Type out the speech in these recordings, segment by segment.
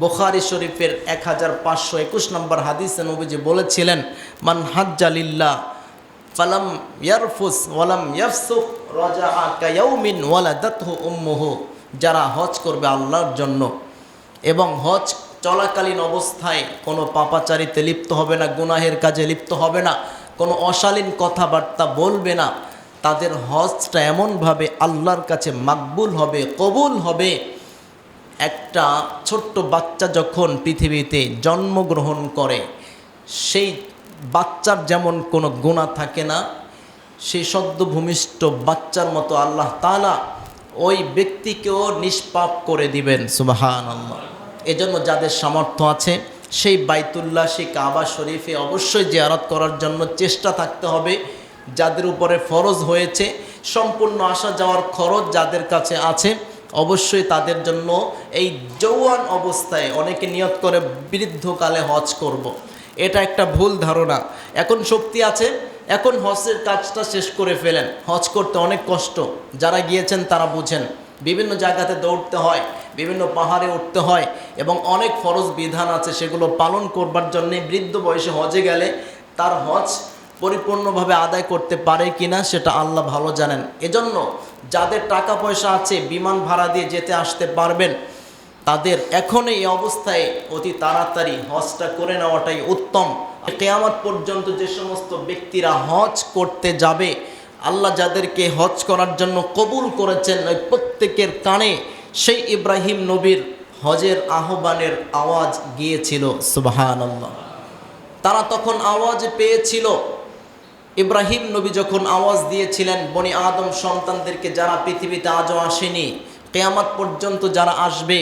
বোখারি শরীফের এক হাজার পাঁচশো একুশ নম্বর হাদিসে নবীজি বলেছিলেন, মান হাজ্জালিল্লাহ ফালাম ইয়ারফুস ওয়ালাম ইয়াফসুক রাজা কায়াউমিন ওয়ালাদাতহু উম্মুহু। যারা হজ করবে আল্লাহর জন্য এবং হজ চলাকালীন অবস্থায় কোনো পাপাচারিতে লিপ্ত হবে না, গুনাহের কাজে লিপ্ত হবে না, কোনো অশালীন কথাবার্তা বলবে না, তাদের হজটা এমনভাবে আল্লাহর কাছে মাকবুল হবে, কবুল হবে। একটা ছোট্ট বাচ্চা যখন পৃথিবীতে জন্মগ্রহণ করে, সেই বাচ্চার যেমন কোনো গুণা থাকে না সেই সদ্যভূমিষ্ঠ বাচ্চার মতো আল্লাহ তালা ওই ব্যক্তিকেও নিষ্পাপ করে দিবেন সুবাহান আল্লাহ এজন্য যাদের সামর্থ্য আছে, সেই বাইতুল্লাহ, সেই কাবা শরীফে অবশ্যই জিয়ারত করার জন্য চেষ্টা থাকতে হবে। যাদের উপরে ফরজ হয়েছে, সম্পূর্ণ আসা যাওয়ার খরচ যাদের কাছে আছে অবশ্যই তাদের জন্য এই যৌয়ান অবস্থায় অনেকে নিয়ত করে বৃদ্ধকালে হজ করব। এটা একটা ভুল ধারণা। এখন শক্তি আছে, এখন হজের কাজটা শেষ করে ফেলেন। হজ করতে অনেক কষ্ট। যারা গিয়েছেন তারা বুঝেন, বিভিন্ন জায়গাতে দৌড়তে হয়, বিভিন্ন পাহাড়ে উঠতে হয় এবং অনেক ফরজ বিধান আছে সেগুলো পালন করবার জন্যে বৃদ্ধ বয়সে হজে গেলে তার হজ পরিপূর্ণভাবে আদায় করতে পারে কিনা সেটা আল্লাহ ভালো জানেন। এজন্য যাদের টাকা পয়সা আছে, বিমান ভাড়া দিয়ে যেতে আসতে পারবেন, তাদের এখন এই অবস্থায় অতি তাড়াতাড়ি হজটা করে নেওয়াটাই উত্তম। কেয়ামত পর্যন্ত যে সমস্ত ব্যক্তিরা হজ করতে যাবে, আল্লাহ যাদেরকে হজ করার জন্য কবুল করেছেন, ওই প্রত্যেকের কানে সেই ইব্রাহিম নবীর হজের আহ্বানের আওয়াজ গিয়েছিল। আল্লাহ তারা তখন আওয়াজ পেয়েছিল ইব্রাহিম নবী যখন আওয়াজ দিয়েছিলেন, বনি আদম সন্তানদেরকে যারা পৃথিবীতে আজও আসেনি, কেয়ামত পর্যন্ত যারা আসবে,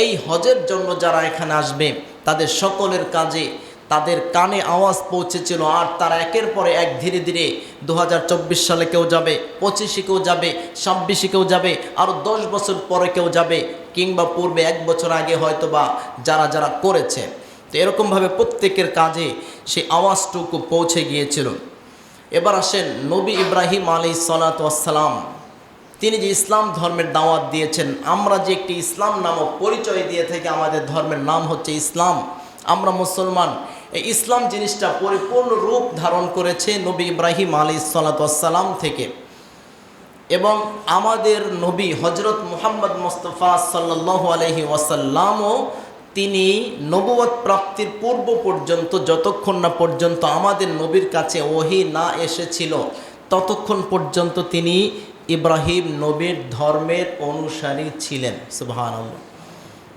এই হজের জন্য যারা এখানে আসবে, তাদের সকলের কাজে তাদের কানে আওয়াজ পৌঁছেছিল আর তারা একের পরে এক ধীরে ধীরে দু হাজার চব্বিশ সালে কেউ যাবে, পঁচিশে কেউ যাবে, ছাব্বিশে কেউ যাবে, আরও দশ বছর পরে কেউ যাবে, কিংবা পূর্বে এক বছর আগে হয়তো বা যারা যারা করেছে। তো এরকমভাবে প্রত্যেকের কাজে সেই আওয়াজটুকু পৌঁছে গিয়েছিল। এবার আসেন নবী ইব্রাহিম আলী সালাতাম তিনি যে ইসলাম ধর্মের দাওয়াত দিয়েছেন, আমরা যে একটি ইসলাম নামক পরিচয় দিয়ে থেকে, আমাদের ধর্মের নাম হচ্ছে ইসলাম। আমরা মুসলমান, এই ইসলাম জিনিসটা পরিপূর্ণ রূপ ধারণ করেছে নবী ইব্রাহিম আলী সালাতাম থেকে। এবং আমাদের নবী হজরত মুহাম্মদ মুস্তফা সাল্লাহ আলহি ওয়াসাল্লামও তিনি নবুয়ত প্রাপ্তির পূর্ব পর্যন্ত, যতক্ষণ না পর্যন্ত আমাদের নবীর কাছে ওহি না এসেছিল, ততক্ষণ পর্যন্ত তিনি ইব্রাহিম নবীর ধর্মের অনুসারী ছিলেন। সুবাহান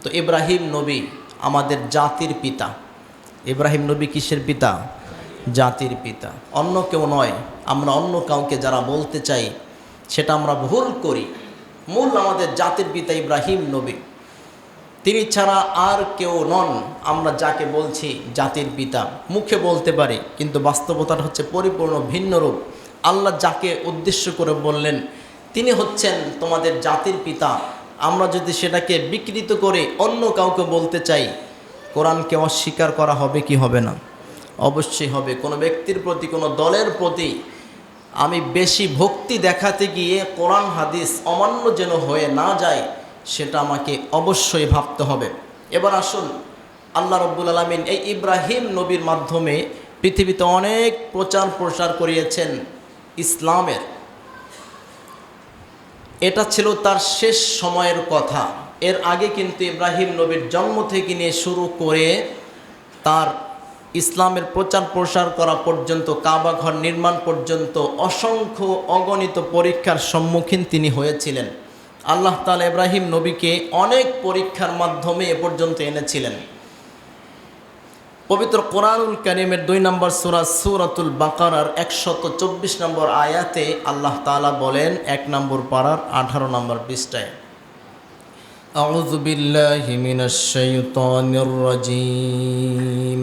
তো ইব্রাহিম নবী আমাদের জাতির পিতা। ইব্রাহিম নবী কিসের পিতা? জাতির পিতা। অন্য কেউ নয়, আমরা অন্য কাউকে যারা বলতে চাই, সেটা আমরা ভুল করি। মূল আমাদের জাতির পিতা ইব্রাহিম নবী। তিনি ছাড়া আর কেউ নন। আমরা যাকে বলছি জাতির পিতা। মুখে বলতে পারি, কিন্তু বাস্তবতার হচ্ছে পরিপূর্ণ ভিন্ন রূপ। আল্লাহ যাকে উদ্দেশ্য করে বললেন, তিনি হচ্ছেন তোমাদের জাতির পিতা। আমরা যদি সেটাকে বিকৃত করে অন্য কাউকে বলতে চাই, কোরআনকে অস্বীকার করা হবে কি হবে না? অবশ্যই হবে। কোনো ব্যক্তির প্রতি, কোনো দলের প্রতি আমি বেশি ভক্তি দেখাতে গিয়ে কোরআন, হাদিস অমান্য যেন হয়ে না যায় সেটা আমাকে অবশ্যই ভাবতে হবে। এবার আসুন, আল্লাহ রব্বুল আলমিন এই ইব্রাহিম নবীর মাধ্যমে পৃথিবীতে অনেক প্রচার প্রসার করিয়েছেন ইসলামের। এটা ছিল তার শেষ সময়ের কথা। এর আগে কিন্তু ইব্রাহিম নবীর জন্ম থেকে নিয়ে শুরু করে তার ইসলামের প্রচার প্রসার করা পর্যন্ত, কাবাঘর নির্মাণ পর্যন্ত অসংখ্য অগণিত পরীক্ষার সম্মুখীন তিনি হয়েছিলেন। আল্লাহ তালা ইব্রাহিম নবীকে অনেক পরীক্ষার মাধ্যমে এ পর্যন্ত এনেছিলেন পবিত্র কোরআনুল করিমের দুই নম্বর সুরা সুরাতুল বাকারার একশত চব্বিশ নম্বর আয়াতে আল্লাহ তালা বলেন এক নম্বর পাড়ার আঠারো নম্বর পৃষ্ঠায় أعوذ بالله من الشيطان الرجيم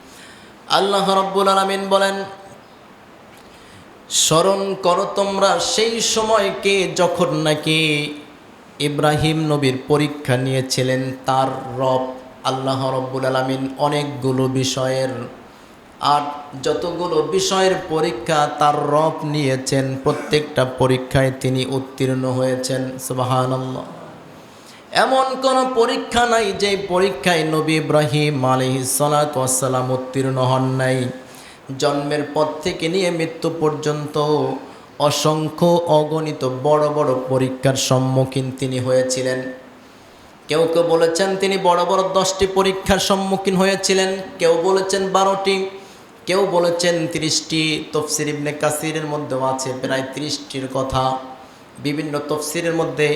আল্লাহ রব্বুল আলামিন বলেন, স্মরণ করো তোমরা সেই সময়কে যখন নাকি ইব্রাহিম নবীর পরীক্ষা নিয়েছিলেন, তার রব আল্লাহ রব্বুল আলমিন অনেকগুলো বিষয়ের আর যতগুলো বিষয়ের পরীক্ষা তার রব নিয়েছেন, প্রত্যেকটা পরীক্ষায় তিনি উত্তীর্ণ হয়েছেন। সুবাহানল্লাহ। এমন কোনো পরীক্ষা নাই যে পরীক্ষায় নবী ইব্রাহিম আলহি সালাতাম উত্তীর্ণ হন নাই। জন্মের পর থেকে নিয়ে মৃত্যু পর্যন্ত অসংখ্য অগণিত বড় বড় পরীক্ষার সম্মুখীন তিনি হয়েছিলেন। কেউ কেউ বলেছেন তিনি বড় বড় দশটি পরীক্ষার সম্মুখীন হয়েছিলেন। কেউ বলেছেন বারোটি, কেউ বলেছেন তিরিশটি। তফসির ইবনে কাসিরের মধ্যেও আছে প্রায় তিরিশটির কথা। বিভিন্ন তফসিরের মধ্যে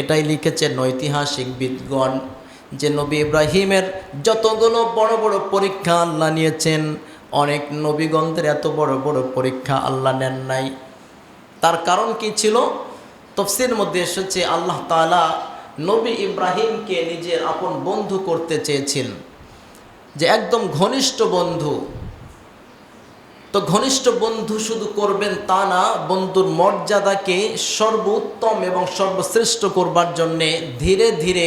এটাই লিখেছেন ঐতিহাসিক বিদগণ যে নবী ইব্রাহিমের যতগুলো বড় বড় পরীক্ষা আল্লাহ নিয়েছেন, অনেক নবীগণদের এত বড় বড় পরীক্ষা আল্লাহ নেন নাই। তার কারণ কি ছিল? তফসির মধ্যে এসেছে আল্লাহ তালা নবী ইব্রাহিমকে নিজের আপন বন্ধু করতে চেয়েছেন, যে একদম ঘনিষ্ঠ বন্ধু। তো ঘনিষ্ঠ বন্ধু শুধু করবেন তা না, বন্ধুর মর্যাদাকে সর্বোত্তম এবং সর্বশ্রেষ্ঠ করবার জন্যে ধীরে ধীরে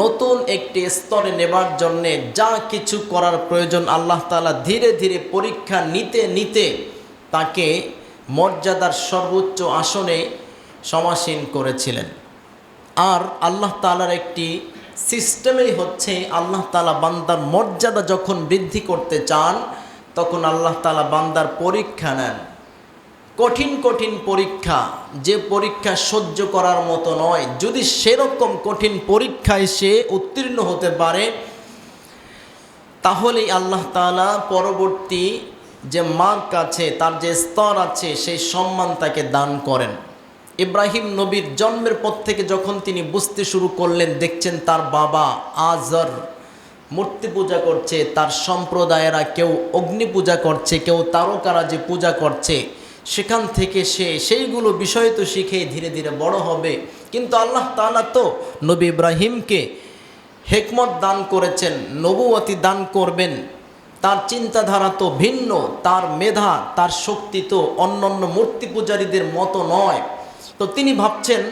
নতুন একটি স্তরে নেবার জন্যে যা কিছু করার প্রয়োজন আল্লাহ তালা ধীরে ধীরে পরীক্ষা নিতে নিতে তাকে মর্যাদার সর্বোচ্চ আসনে সমাসীন করেছিলেন। আর আল্লাহ তালার একটি সিস্টেমেই হচ্ছে, আল্লাহ তালা বান্দার মর্যাদা যখন বৃদ্ধি করতে চান তখন আল্লাহ তালা বান্দার পরীক্ষা নেন। কঠিন কঠিন পরীক্ষা, যে পরীক্ষা সহ্য করার মতো নয়। যদি সেরকম কঠিন পরীক্ষায় সে উত্তীর্ণ হতে পারে, তাহলেই আল্লাহ তালা পরবর্তী যে মার্ক আছে, তার যে স্তর আছে, সেই সম্মান তাকে দান করেন। ইব্রাহিম নবীর জন্মের পর থেকে যখন তিনি বুঝতে শুরু করলেন, দেখছেন তার বাবা আজর। মূর্তি পূজা করছে, তার সম্প্রদায়েরা কেউ অগ্নি পূজা করছে, কেউ তারকারা যে পূজা করছে, সেখান থেকে সে সেইগুলো বিষয় তো শিখে ধীরে ধীরে বড় হবে। কিন্তু আল্লাহ তালা তো নবী ইব্রাহিমকে হেকমত দান করেছেন নবুয়তি দান করবেন। তার চিন্তাধারা তো ভিন্ন, তার মেধা, তার শক্তি তো অন্যান্য মূর্তি পূজারীদের মতো নয়। তো তিনি ভাবছেন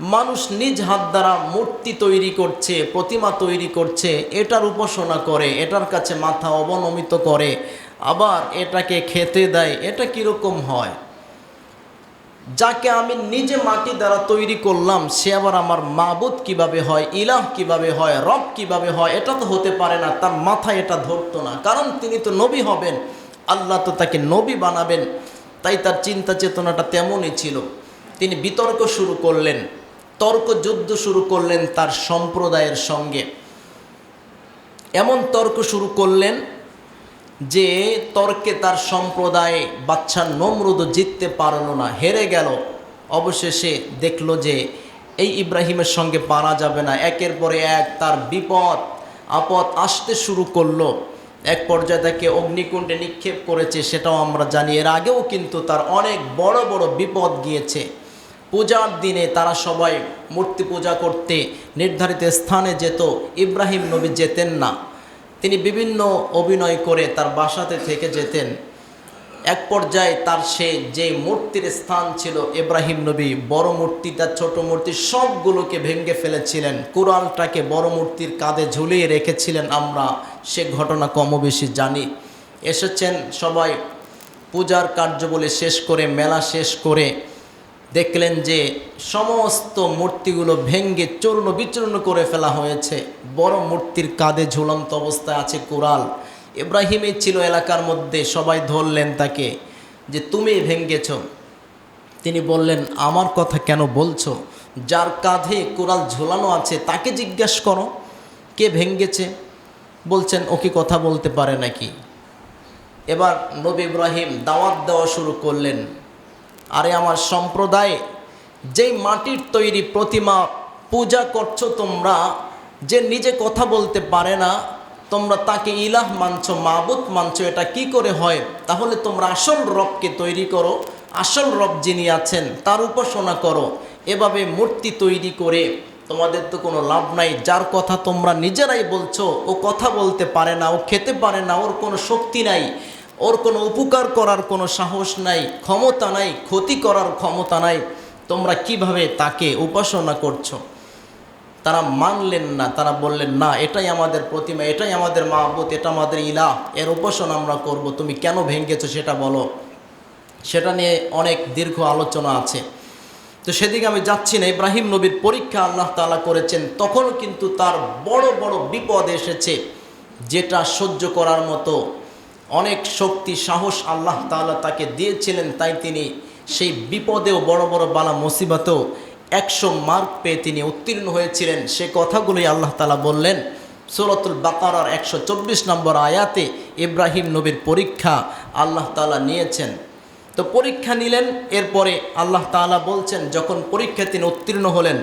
মানুষ নিজ হাত দ্বারা মূর্তি তৈরি করছে, প্রতিমা তৈরি করছে, এটার উপাসনা করে, এটার কাছে মাথা অবনমিত করে, আবার এটাকে খেতে দেয়, এটা কীরকম হয়? যাকে আমি নিজে মাটি দ্বারা তৈরি করলাম, সে আবার আমার মাবুদ কীভাবে হয়, ইলাহ কীভাবে হয়, রব কীভাবে হয়, এটা তো হতে পারে না, তার মাথায় এটা ধরতো না। কারণ তিনি তো নবী হবেন, আল্লাহ তো তাকে নবী বানাবেন, তাই তার চিন্তা চেতনাটা তেমনই ছিল। তিনি বিতর্ক শুরু করলেন। তর্ক যুদ্ধ শুরু করলেন তার সম্প্রদায়ের সঙ্গে। এমন তর্ক শুরু করলেন যে তর্কে তার সম্প্রদায় বাচ্চা নমরুদ জিততে পারল না, হেরে গেল। অবশেষে দেখল যে এই ইব্রাহিমের সঙ্গে পারা যাবে না। একের পরে এক তার বিপদ, আপদ আসতে শুরু করল। এক পর্যায়ে তাকে অগ্নিকুণ্ডে নিক্ষেপ করেছে, সেটাও আমরা জানি। এর আগেও কিন্তু তার অনেক বড় বড় বিপদ গিয়েছে। পূজার দিনে তারা সবাই মূর্তি পূজা করতে নির্ধারিত স্থানে যেত। ইব্রাহিম নবী যেতেন না। তিনি বিভিন্ন অভিনয় করে তার বাসাতে থেকে যেতেন। এক পর্যায়ে তার সে যে মূর্তির স্থান ছিল, ইব্রাহিম নবী, বড় মূর্তি তার ছোট মূর্তি, সবগুলোকে ভেঙে ফেলেছিলেন। কুরআনটাকে বড় মূর্তির কাঁধে ঝুলিয়ে রেখেছিলেন আমরা। সে ঘটনা কম বেশি জানি। এসেছেন সবাই। পূজার কার্য বলে শেষ করে, মেলা শেষ করে দেখলেন যে সমস্ত মূর্তিগুলো ভেঙ্গে চূর্ণ বিচূর্ণ করে ফেলা হয়েছে। বড় মূর্তির কাঁধে ঝুলন্ত অবস্থায় আছে কুরাল ইব্রাহিমই ছিল এলাকার মধ্যে, সবাই ধরলেন তাকে যে তুমি ভেঙ্গেছ। তিনি বললেন, আমার কথা কেন বলছো? যার কাঁধে কুরাল ঝোলানো আছে, তাকে জিজ্ঞাসা করো, কে ভেঙ্গেছে? বলছেন ওকে কথা বলতে পারে নাকি? এবার নবী ইব্রাহিম দাওয়াত দেওয়া শুরু করলেন। আরে আমার সম্প্রদায় যেই মাটির তৈরি প্রতিমা পূজা করছ তোমরা, যে নিজে কথা বলতে পারে না, তোমরা তাকে ইলাহ মানছো, মাবুত মানছো, এটা কি করে হয়? তাহলে তোমরা আসল রবকে তৈরি করো, আসল রব যিনি আছেন, তার উপাসনা করো, এভাবে মূর্তি তৈরি করে তোমাদের তো কোনো লাভ নাই, যার কথা তোমরা নিজেরাই বলছো, ও কথা বলতে পারে না, ও খেতে পারে না, ওর কোনো শক্তি নাই। ওর কোনো উপকার করার কোনো সাহস নাই, ক্ষমতা নাই, ক্ষতি করার ক্ষমতা নাই। তোমরা কীভাবে তাকে উপাসনা করছ? তারা মানলেন না, তারা বললেন, না, এটাই আমাদের প্রতিমা, এটাই আমাদের মাহবুত, এটা আমাদের ইলা এর উপাসনা আমরা করব। তুমি কেন ভেঙ্গেছো সেটা বলো। সেটা নিয়ে অনেক দীর্ঘ আলোচনা আছে। তো সেদিকে আমি যাচ্ছি না। ইব্রাহিম নবীর পরীক্ষা আল্লাহ তাআলা করেছেন। তখন কিন্তু তার বড় বড় বিপদ এসেছে, যেটা সহ্য করার মতো অনেক শক্তি, সাহস আল্লাহ তাআলা তাকে দিয়েছিলেন, তাই তিনি সেই বিপদেও বড় বড় বালা মুসিবতেও একশো মার্ক পেয়ে তিনি উত্তীর্ণ হয়েছিলেন। সে কথাগুলোই আল্লাহ তালা বললেন। সুরতুল বাকারার একশো চব্বিশ নম্বর আয়াতে ইব্রাহিম নবীর পরীক্ষা আল্লাহ তালা নিয়েছেন। তো পরীক্ষা নিলেন, এরপরে আল্লাহ তাআলা বলছেন, যখন পরীক্ষা তিনি উত্তীর্ণ হলেন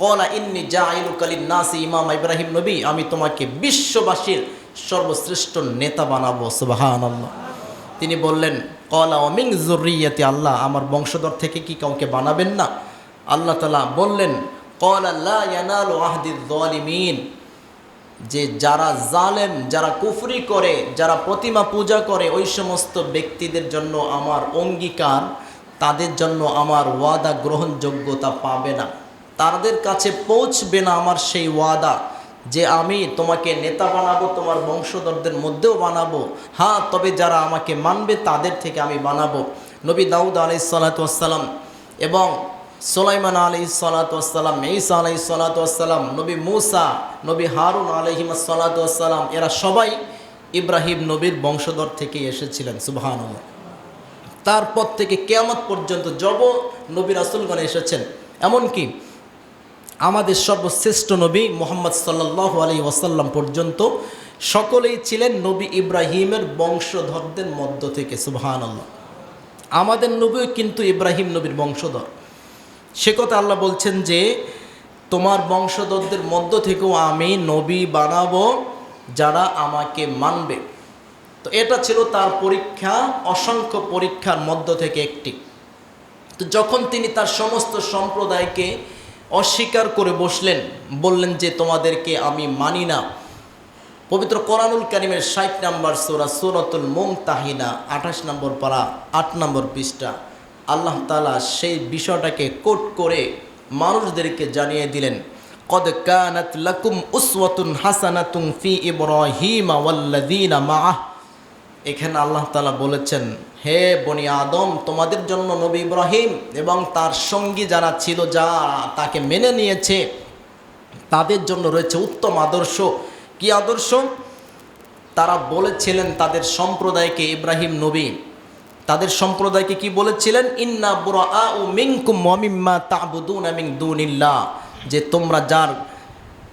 কলা ইন্নি জা কালিন নাসি ইমাম ইব্রাহিম নবী, আমি তোমাকে বিশ্ববাসীর সর্বশ্রেষ্ঠ নেতা বানাবো সুবাহান আল্লাহ তিনি বললেন, কলা অমিং জরুরিয়াতি আল্লাহ, আমার বংশধর থেকে কি কাউকে বানাবেন না? আল্লাহ তালা বললেন, কল আল্লাহ ইয়ানাল আহদিদ জালিমিন যে যারা জালেম, যারা কুফরি করে, যারা প্রতিমা পূজা করে, ওই সমস্ত ব্যক্তিদের জন্য আমার অঙ্গীকার, তাদের জন্য আমার ওয়াদা গ্রহণযোগ্যতা পাবে না। তাদের কাছে পৌঁছবে না আমার সেই ওয়াদা। যে আমি তোমাকে নেতা বানাবো, তোমার বংশধরদের মধ্যেও বানাবো। হ্যাঁ তবে যারা আমাকে মানবে, তাদের থেকে আমি বানাবো। নবী দাউদ আলি সালাতাম এবং সোলাইমান আলি সালাতাম ঈসা আলাই সালাতাম নবী মুসা, নবী হারুন আলহিম সালাতাম এরা সবাই ইব্রাহিম নবীর বংশধর থেকে এসেছিলেন সুবাহান তারপর থেকে কেয়ামত পর্যন্ত জব নবী রাসুলগণ এসেছেন। এমনকি আমাদের সর্বশ্রেষ্ঠ নবী মোহাম্মদ সাল্লাহ আলী ওয়াসাল্লাম পর্যন্ত সকলেই ছিলেন নবী ইব্রাহিমের বংশধরদের মধ্য থেকে সুবহান আল্লাহ আমাদের নবীও কিন্তু ইব্রাহিম নবীর বংশধর। সে কথা আল্লাহ বলছেন যে, তোমার বংশধরদের মধ্য থেকেও আমি নবী বানাবো যারা আমাকে মানবে। তো এটা ছিল তার পরীক্ষা, অসংখ্য পরীক্ষার মধ্য থেকে একটি। তো যখন তিনি তার সমস্ত সম্প্রদায়কে অস্বীকার করে বসলেন, বললেন যে তোমাদেরকে আমি মানি না। পবিত্র কোরআনুল কারিমের ষাট নম্বর সোরা সুরতুল মোম তাহিনা আঠাশ নম্বর পারা, আট নম্বর পৃষ্ঠা, আল্লাহ তালা সেই বিষয়টাকে কোট করে মানুষদেরকে জানিয়ে দিলেন, কদ কানাত লাকুম উসওয়াতুন হাসানাতুন ফি ইব্রাহিম ওয়াল্লাযীনা মাআহ। এখানে আল্লাহ তালা বলেছেন, হে বনি আদম, তোমাদের জন্য নবী ইব্রাহিম এবং তার সঙ্গী যারা ছিল, যা তাকে মেনে নিয়েছে, তাদের জন্য রয়েছে উত্তম আদর্শ। কি আদর্শ? তারা বলেছিলেন, তাদের সম্প্রদায়কে ইব্রাহিম নবী। তাদের সম্প্রদায়কে কি বলেছিলেন? ইন্না বুরা ও মিঙ্কুম মমিম্মা তাবুদুন মিং দুনিল্লাহ। যে তোমরা যার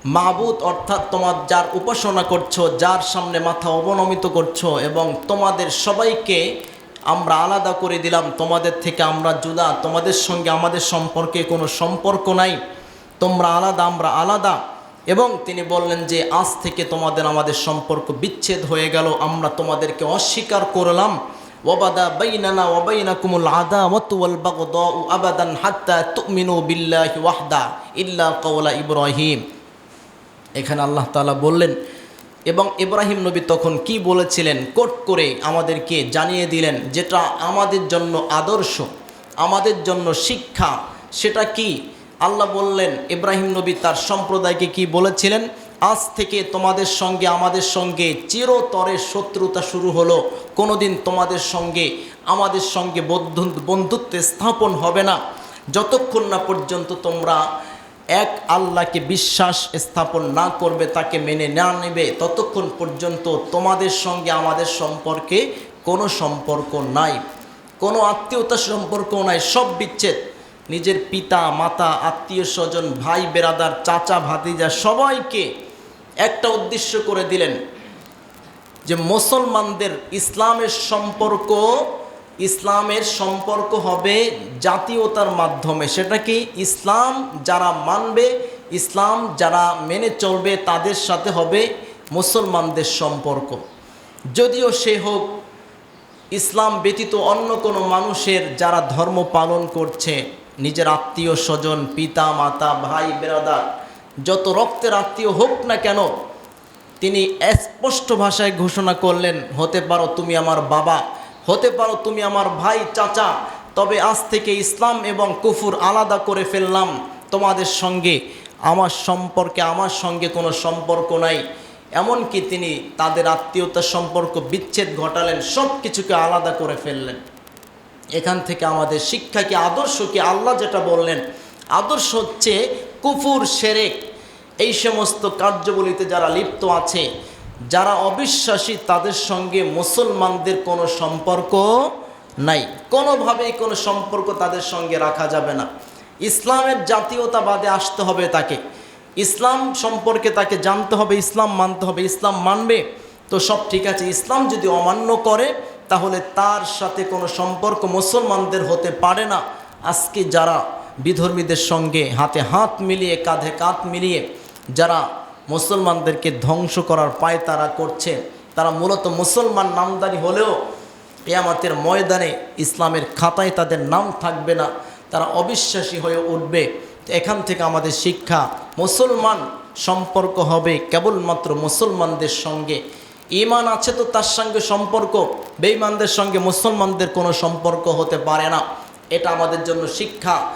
মাবুদ অর্থাৎ তোমার যার উপাসনা করছ, যার সামনে মাথা অবনমিত করছ এবং তোমাদের সবাইকে আমরা আলাদা করে দিলাম, তোমাদের থেকে আমরা জুদা, তোমাদের সঙ্গে আমাদের সম্পর্কে কোনো সম্পর্ক নাই, তোমরা আলাদা, আমরা আলাদা। এবং তিনি বললেন যে, আজ থেকে তোমাদের আমাদের সম্পর্ক বিচ্ছেদ হয়ে গেল, আমরা তোমাদেরকে অস্বীকার করলাম। ওবাদা বাইনানা ওবাইনাকুমুল আদাওয়াত ওয়াল বাগদাউ আবাদান হাত্তা তুমিনু বিল্লাহি ওয়াহদা ইল্লা কওলা ইব্রাহিম। এখানে আল্লাহ তাআলা বললেন, এবং ইব্রাহিম নবী তখন কি বলেছিলেন? কোট করে আমাদেরকে জানিয়ে দিলেন, যেটা আমাদের জন্য আদর্শ, আমাদের জন্য শিক্ষা, সেটা কি? আল্লাহ বললেন, ইব্রাহিম নবী তার সম্প্রদায়কে কি বলেছিলেন? আজ থেকে তোমাদের সঙ্গে, আমাদের সঙ্গে চিরতরে শত্রুতা শুরু হলো। কোনোদিন তোমাদের সঙ্গে, আমাদের সঙ্গে বন্ধু বন্ধুত্বে স্থাপন হবে না। যতক্ষণ না পর্যন্ত তোমরা এক আল্লাহকে বিশ্বাস স্থাপন না করবে, তাকে মেনে না নেবে, ততক্ষণ পর্যন্ত তোমাদের সঙ্গে আমাদের সম্পর্কে কোনো সম্পর্ক নাই। কোনো আত্মীয়তার সম্পর্ক নাই, সব বিচ্ছেদ। নিজের পিতা, মাতা, আত্মীয় স্বজন, ভাই, বেরাদার, চাচা, ভাতিজা সবাইকে একটা উদ্দেশ্য করে দিলেন যে মুসলমানদের ইসলামের সম্পর্ক ইসলামের সম্পর্ক হবে জাতীয়তার মাধ্যমে। সেটা কি? ইসলাম যারা মানবে, ইসলাম যারা মেনে চলবে, তাদের সাথে হবে মুসলমানদের সম্পর্ক। যদিও সে হোক, ইসলাম ব্যতীত অন্য কোনো মানুষের যারা ধর্ম পালন করছে, নিজের আত্মীয় স্বজন, পিতা, মাতা, ভাই বেরাদার যত রক্তের আত্মীয় হোক না কেন, তিনি স্পষ্ট ভাষায় ঘোষণা করলেন, হতে পারো তুমি আমার বাবা। হতে পারো তুমি আমার ভাই, চাচা। তবে আজ থেকে ইসলাম এবং কুফুর আলাদা করে ফেললাম তোমাদের সঙ্গে। আমার সম্পর্কে, আমার সঙ্গে কোনো সম্পর্ক নাই। এমনকি তিনি তাদের আত্মীয়তার সম্পর্ক বিচ্ছেদ ঘটালেন সব কিছুকে আলাদা করে ফেললেন। এখান থেকে আমাদের শিক্ষা কি আদর্শ কি আল্লাহ যেটা বললেন, আদর্শ হচ্ছে কুফুর সেরেক। এই সমস্ত কার্যবলিতে যারা লিপ্ত আছে যারা অবিশ্বাসী, তাদের সঙ্গে মুসলমানদের কোনো সম্পর্ক নাই। কোনোভাবেই কোনো সম্পর্ক তাদের সঙ্গে রাখা যাবে না। ইসলামের জাতীয়তাবাদে আসতে হবে তাকে। ইসলাম সম্পর্কে তাকে জানতে হবে, ইসলাম মানতে হবে, ইসলাম মানবে। তো সব ঠিক আছে, ইসলাম যদি অমান্য করে, তাহলে তার সাথে কোনো সম্পর্ক মুসলমানদের হতে পারে না। আজকে যারা বিধর্মীদের সঙ্গে হাতে হাত মিলিয়ে, কাঁধে কাঁধ মিলিয়ে, যারা মুসলমানদেরকে ধ্বংস করার পায় তারা করছে। তারা মূলত মুসলমান নামদারি হলেও কেয়ামতের ময়দানে ইসলামের খাতায় তাদের নাম থাকবে না। তারা অবিশ্বাসী হয়ে উঠবে। এখান থেকে আমাদের শিক্ষা, মুসলমান সম্পর্ক হবে কেবলমাত্র মুসলমানদের সঙ্গে। ইমান আছে তো তার সঙ্গে সম্পর্ক, বেঈমানদের সঙ্গে মুসলমানদের কোনো সম্পর্ক হতে পারে না। এটা আমাদের জন্য শিক্ষা।